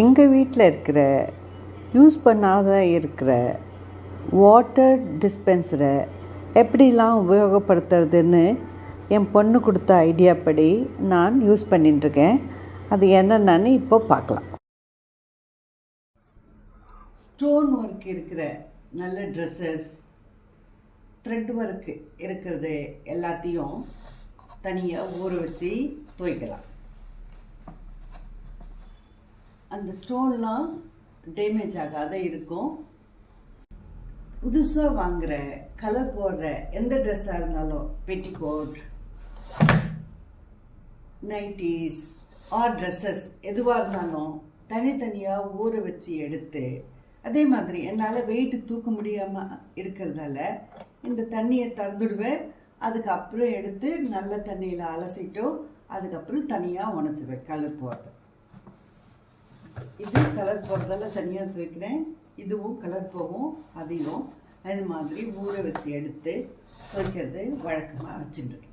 எங்கள் வீட்டில் இருக்கிற யூஸ் பண்ணாத இருக்கிற வாட்டர் டிஸ்பென்சரை எப்படிலாம் உபயோகப்படுத்துறதுன்னு என் பொண்ணு கொடுத்த ஐடியா படி நான் யூஸ் பண்ணிட்டுருக்கேன். அது என்னென்னு இப்போ பார்க்கலாம். ஸ்டோன் ஒர்க் இருக்கிற நல்ல ட்ரெஸ்ஸஸ் த்ரெட் ஒர்க் இருக்கிறது எல்லாத்தையும் தனியாக ஊற வச்சு துவைக்கலாம். அந்த ஸ்டோன்லாம் டேமேஜ் ஆகாத இருக்கும். புதுசாக வாங்குற கலர் போடுற எந்த ட்ரெஸ்ஸாக இருந்தாலும் பெட்டிகோட் நைட்டிஸ் ஆர் ட்ரெஸ்ஸஸ் எதுவாக இருந்தாலும் தனித்தனியாக ஊற வச்சு எடுத்து அதே மாதிரி என்னால் வெயிட்டு தூக்க முடியாமல் இருக்கிறதால இந்த தண்ணியை திறந்துடுவேன் அதுக்கப்புறம் எடுத்து நல்ல தண்ணியில் அலசிட்டோ அதுக்கப்புறம் தனியாக உணர்த்துவேன் கலர் போடுறது. இது கலர் போகிறதெல்லாம் தனியாக துவைக்கிறேன் இதுவும் கலர் போகும் அதையும் அது மாதிரி ஊற வச்சு எடுத்து துவைக்கிறது வழக்கமாக வச்சுட்டுருக்கேன்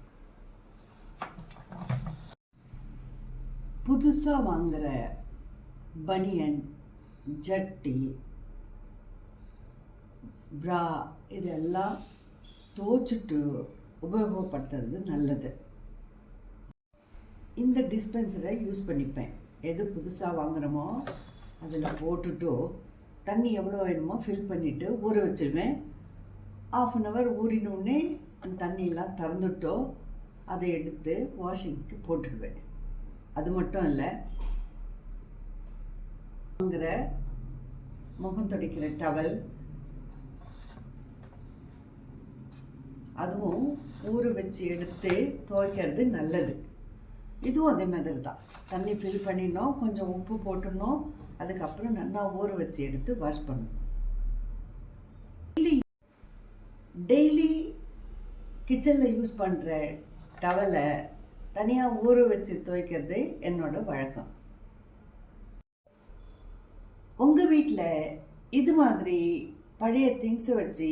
புதுசாக வாங்குகிற பனியன் ஜட்டி ப்ரா இதெல்லாம் துவச்சிட்டு உபயோகப்படுத்துறது நல்லது. இந்த டிஸ்பென்சரை யூஸ் பண்ணிப்பேன். எது புதுசாக வாங்குகிறோமோ அதில் போட்டுட்டு தண்ணி எவ்வளோ வேணுமோ ஃபில் பண்ணிவிட்டு ஊற வச்சிருவேன். ஆஃப் அன் ஹவர் ஊறினோடனே அந்த தண்ணியெல்லாம் திறந்துட்டோ அதை எடுத்து வாஷிங்க்கு போட்டுடுவேன். அது மட்டும் இல்லை வாங்குகிற முகம் துடைக்கிற டவல் அதுவும் ஊற வச்சு எடுத்து துவைக்கிறது நல்லது. இதுவும் அதே மாதிரி தான். தண்ணி ஃபில் பண்ணிடணும் கொஞ்சம் உப்பு போட்டுடணும் அதுக்கப்புறம் நல்லா ஊற வச்சு எடுத்து வாஷ் பண்ணணும். டெய்லி டெய்லி கிச்சனில் யூஸ் பண்ணுற டவலை தனியாக ஊற வச்சு துவைக்கிறது என்னோட வழக்கம். உங்கள் வீட்டில் இது மாதிரி பழைய திங்ஸை வச்சு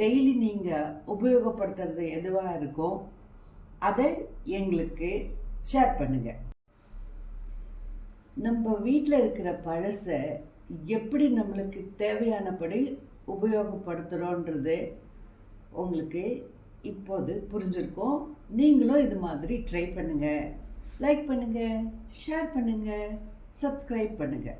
டெய்லி நீங்கள் உபயோகப்படுத்துறது எதுவாக இருக்கோ அதை எங்களுக்கு ஷேர் பண்ணுங்க. நம்ம வீட்டில் இருக்கிற பழசை எப்படி நம்மளுக்கு தேவையானபடி உபயோகப்படுத்துகிறோன்றது உங்களுக்கு இப்போது புரிஞ்சிருக்கும். நீங்களும் இது மாதிரி ட்ரை பண்ணுங்கள் லைக் பண்ணுங்கள் ஷேர் பண்ணுங்கள் சப்ஸ்கிரைப் பண்ணுங்கள்